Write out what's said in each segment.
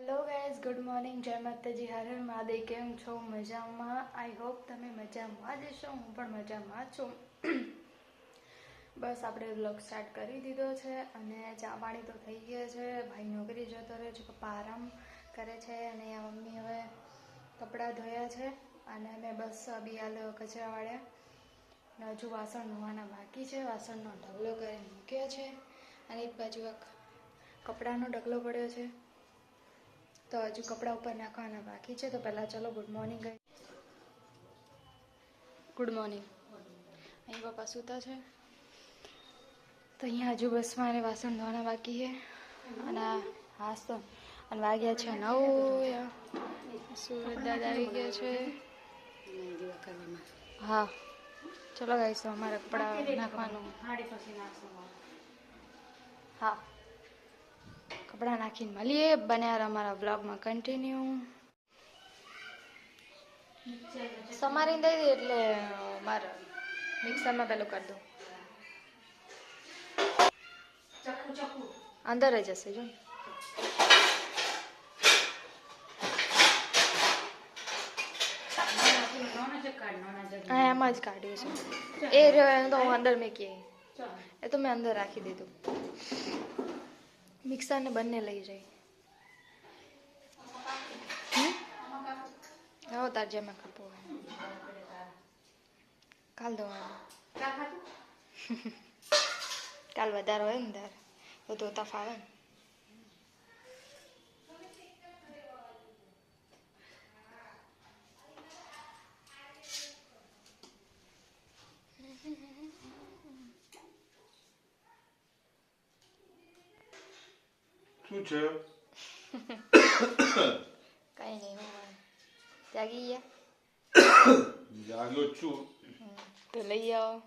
Hello guys good morning જય માતાજી. હર હર મહાદેવ. કેમ છો? મજામાં? આઈ હોપ તમે મજામાં જ છો હું પણ મજામાં છું. બસ આપણે બ્લોગ સ્ટાર્ટ કરી દીધો છે અને ચા પાણી તો થઈ ગયા છે. ભાઈ નોકરી જતો રહ્યો છે, પપ્પા આરામ કરે છે અને મમ્મી હવે કપડાં ધોયા છે અને મેં બસ બિયાલ કચરા વાળ્યા અને હજુ વાસણ ધોવાના બાકી છે. વાસણનો ઢગલો કરીને મૂક્યો છે અને એક બાજુ કપડાનો ઢગલો પડ્યો છે. તો હજુ કપડા ઉપર નાખવાના બાકી છે. તો પહેલાં ચલો ગુડ મોર્નિંગ ગુડ મોર્નિંગ અહીં પપ્પા સૂતા છે. તો અહીંયા હજુ બસમાં અને વાસણ ધોવાના બાકી છે. અને હા તો અને વાગ્યા છે નવ. સુરત દાદા આવી ગયા છે. હા. ચલો ગાઈશું અમારે કપડા નાખવાનું. હા. કપડાં નાખીને મળીએ. બન્યા અમારા બ્લોગમાં કન્ટિન્યુ સમારીને દઈ દે એટલે મારે મિક્સરમાં પેલું કરી દઉં. અંદર જ હશે જો. એમ જ કાઢ્યું છે. એ રહ્યો તો હું અંદર મેકી. એ તો મેં અંદર રાખી દીધું. મિક્સરને બંને લઈ જાય. આવો તાર જેમાં કાપો કાલ ધોવાનું. કાલ વધારે હોય ને તાર. તો ધોતા ફાવે ને. શું છે કઈ નહીં હું જાગી ગયા જાગ્યો છું તો લઈ આવો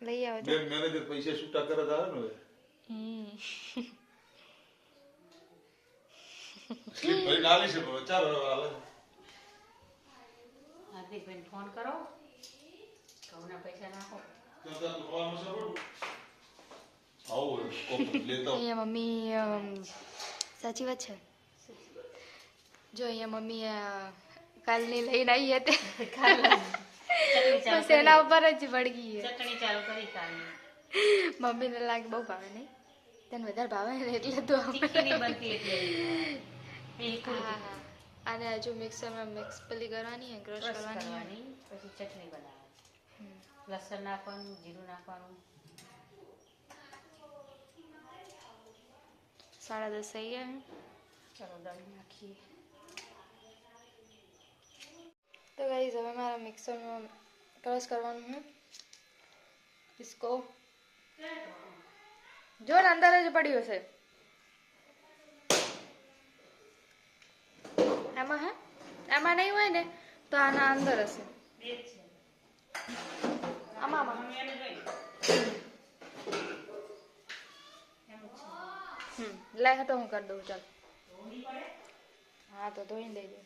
લઈ આવો બેન મેનેજર પૈસા છૂટા કરત આવે ને સ્લીપ ભરી નાલી છે પણ ચાલો હવે હાલે હાર્દિકભાઈને ફોન કરો ઘઉંના પૈસા નાખો તો તાર તો ખાવાનું છે બરોબર? આવું હોય, કોક લેતા આવો. અહીંયા મમ્મી સાચી વાત છે. જો અહીંયા મમ્મી કાલની લઈને આવી હતી. બસ એના ઉપર જ વળગી છે ચટણી ચાલુ કરી કાલની. મમ્મીને લાગે બહુ ભાવે નહીં. તને વધારે ભાવે ને એટલે તો અને હજુ મિક્સરમાં મિક્સ પેલી કરવાની ક્રશ કરવાની. પછી ચટણી બનાવવાની. લસણ નાખવાનું જીરું નાખવાનું. સાડા દસ થઈ ગયા ચાલો દળી નાખીએ તો ગાઈઝ હવે મારા મિક્સરમાં ક્રશ કરવાનું હું ઇસકો જો અંદર જ પડ્યું હશે આમાં હા આમાં નહીં હોય ને તો આના અંદર હશે આમાં હમ લે તો હું કરી દઉં ચાલ હા તો ધોઈને દઈ દઉં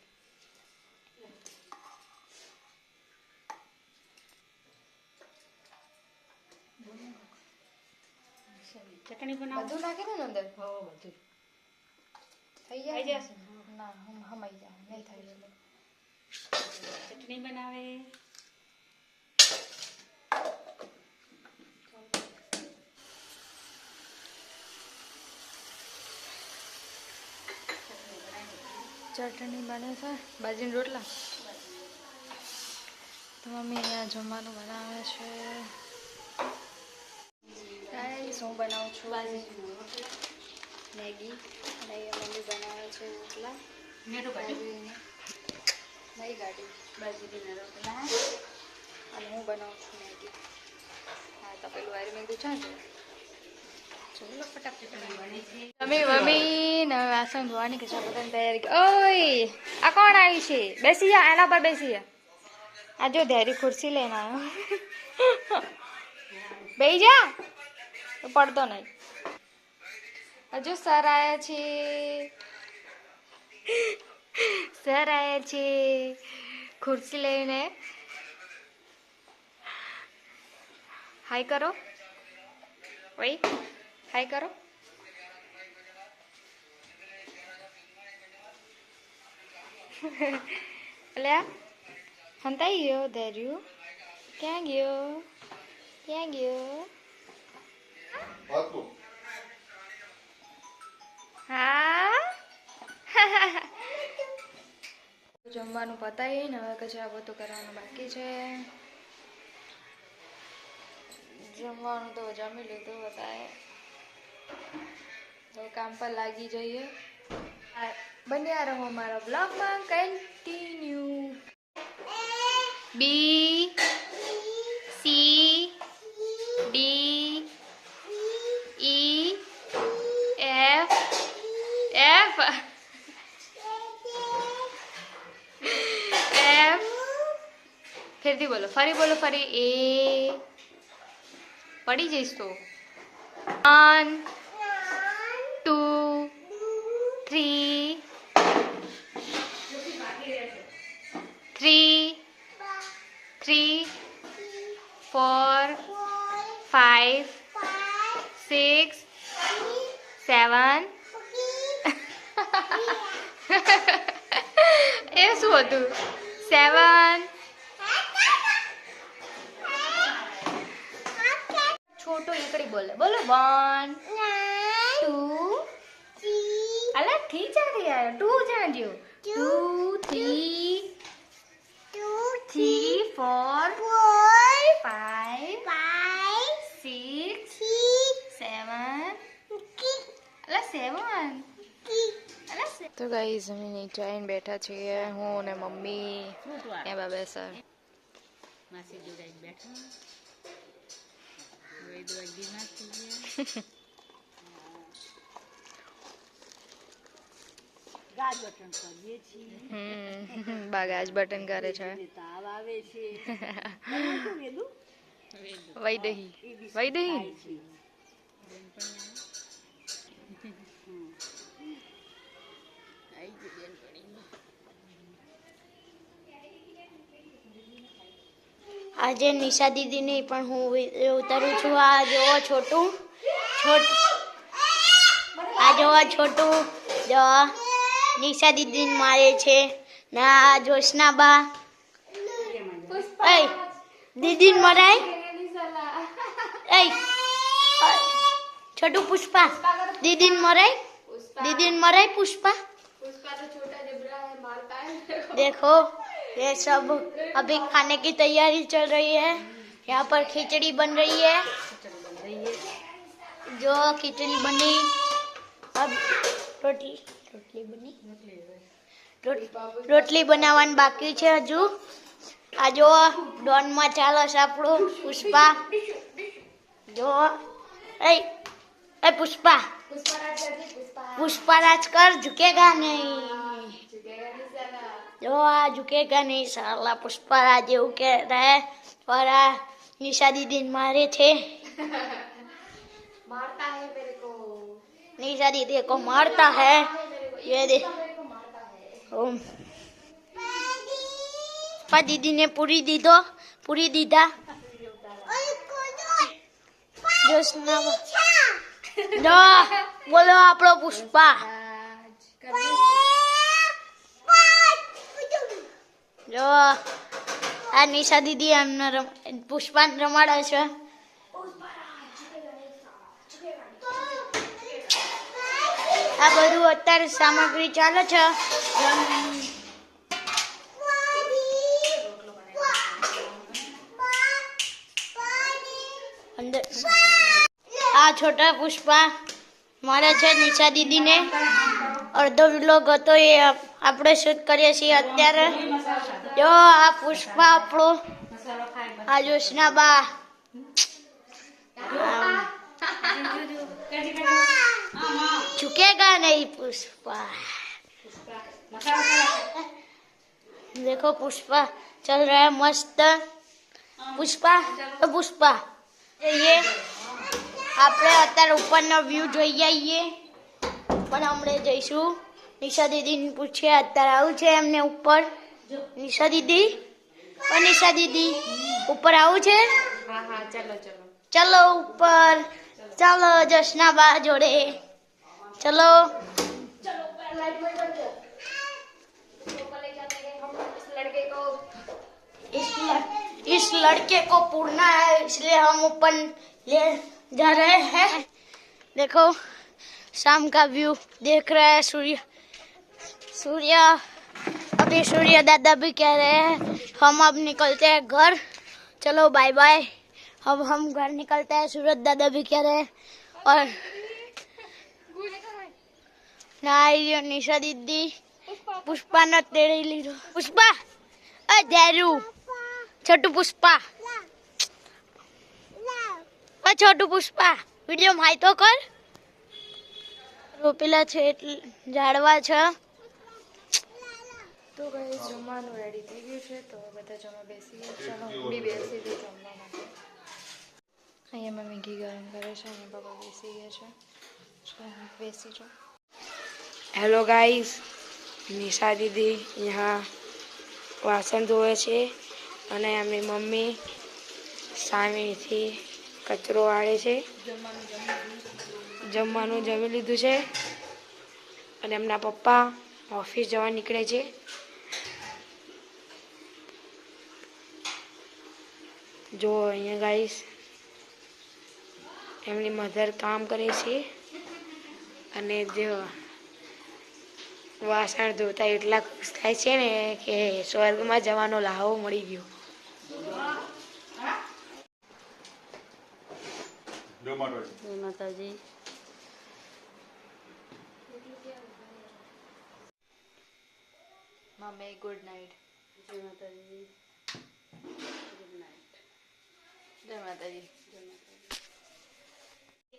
ચટણી બનાવો બધું નાખી દે ને અંદર હો બધું થઈ થઈ જાય જશે ના હમ હમાઈ જાય નહીં થાય એટલે ચટણી બનાવે ચટણી બને છે બાજીના રોટલા. તો મમ્મી અહીંયા જમવાનું બનાવે છે. ગાઈસ હું બનાવું છું. મેગી. અને અહીંયા મમ્મી બનાવે છે રોટલા. નહીં ગાડી બાજરીના. રોટલા. અને હું બનાવું છું મેગી. હા તો પેલું વારી મેગી છે છે મમ્મી મમ્મી ને ઓય, આ કોણ આવી છે? બેસી જા એના પર બેસી જા. આ જો ધેરી ખુરશી લઈને આવ્યો. બેસી જા. તો પડતો નહીં. હજુ સર આવ્યા છે. સર આવ્યા છે. ખુરશી લઈને. હાય કરો. વઈ હાય કરો અલ્યા હંતાઈ ગયો ધૈર્યુ ક્યાં ગયો ક્યાં ગયો હા જમવાનું પતાવી ને હવે કચરા બધું કરવાનું બાકી છે. જમવાનું તો જમી લીધું બતાય હવે કામ પર લાગી જઈએ. બન્યા રહો મારા બ્લોગમાં continue B C D E F F F ફરીથી બોલો, ફરી બોલો, ફરી. એ પડી જઈશ તો. One three, three, three, four, five, six, seven. yes, what do? Seven. छोटो इकड़ी बोल बोलो one. અલા થી ચાલી આવ્યો two જાણ્યો. Two three three four five six seven. અલા સેવન. તો ગાઈઝ અમે નીચે આવીને બેઠા છીએ. હું ને મમ્મી? એ બાબે સર. માસી જોડે બેઠા. બીમાર થઈ ગયા. ગાજ બટન કરીએ છીએ. બાગાજ બટન કરે છે. તાવ આવે છે. વૈદહી. વૈદહી. આજે નિશા દીદીની પણ હું ઉતારું છું. આ જોવો છોટું. છોટ આ જોવો છોટું. જો. નિશા દીદીને મારે છે ને આ જોશના બા એય દીદીને મરાય એય છોટું પુષ્પા દીદીને મરાય દીદીને મરાય पुष्पा देखो ये सब अभी खाने की तैयारी चल रही है यहाँ पर खिचड़ी बन रही है जो खिचड़ी बनी अब रोटली રોટલી બની. રોટલી બનાવવાનું બાકી છે હજુ. આ જો ડોનમાં ચાલો આપણું પુષ્પા. જો એ પુષ્પા પુષ્પા. રાજ કર ઝુકેગા નહીં. જો આ ઝુકેગા નહીં સાલા પુષ્પા રાજ એવું કે રહે. પર આ નિશા દીદી મારે છે. મારતા હે મેરે નિશા દીદી કો મારતા હે. ये दे ओम पुष्पा दीदी ने पूरी दी दो पूरी दीदा जो सुना જો બોલો આપણો પુષ્પા જો આ નિશા દીદી એમને રમ પુષ્પાને રમાડે છે આ બધું અત્યારે સામગ્રી ચાલે છે. આ છોટા પુષ્પા મારે છે નિશા દીદીને. અડધો વ્લોગ હતો એ આપણે શૂટ કરીએ છીએ અત્યારે. જો, આ પુષ્પા આપણો. આ જોશના બા झुकेगा नहीं पुष्पा देखो पुष्पा चल रहा है मस्त પુષ્પા તો પુષ્પા જઈએ આપણે અત્યારે ઉપરનો વ્યૂ જોઈ આવીએ પણ હમણાં જઈશું નિશા દીદીને પૂછીએ અત્યારે આવું છે એમને ઉપર નિશા દીદી ઓ નિશા દીદી ઉપર આવું છે હા હા ચલો ચલો ચલો ઉપર चलो जश्नाबा जोड़े। चलो। इस लड़के को पूर्णा है, इसलिए हम ऊपर ले जा रहे हैं। देखो, शाम का व्यू देख रहा है, सूर्य सूर्य, अभी सूर्य दादा भी कह रहे हैं, हम अब निकलते हैं घर। चलो बाय बाय अब हम घर निकलते हैं सूरज दादा भी कह रहे हैं और ના આવી રહ્યો નિશા દીદી પુષ્પાનો તેડી લીધો પુષ્પા અ ધેરુ છોટું પુષ્પા અ છોટું પુષ્પા વિડીયો માય તો કર રોપેલા છે એટલે ઝાડવા છે તો ગઈ જમવાનું રેડી થઈ ગયું છે તો હવે બધા જમવા બેસી ગયા ચાલો હું બી બેસી ગઈ જમવા માટે અહીંયા મમ્મી ઘી ગરમ કરે છે અને પપ્પા બેસી ગયા છે બેસી જાઓ હેલો ગાઈસ નિશા દીદી અહીંયા વાસણ ધોવે છે અને એમની મમ્મી, સામેથી કચરો વાળે છે. જમવાનું જમી લીધું છે. અને એમના પપ્પા ઓફિસ જવા નીકળે છે. જો અહીંયા ગાઈસ એમની મધર કામ કરે છે અને જો વાસણ ધોતા એટલા ખુશ થાય છે ને કે સ્વર્ગમાં જવાનો લાહો મળી ગયો. જય માતાજી. મમ્મી ગુડ નાઇટ જય માતાજી. ગુડ નાઇટ જય માતાજી.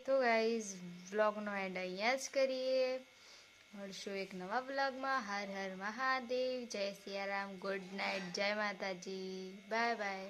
તો ગાઈઝ વ્લોગનો એન્ડ અહીંયા જ કરીએ. મળશું એક નવા વ્લોગમાં હર હર મહાદેવ. જય સિયારામ. ગુડ નાઇટ જય માતાજી. Bye bye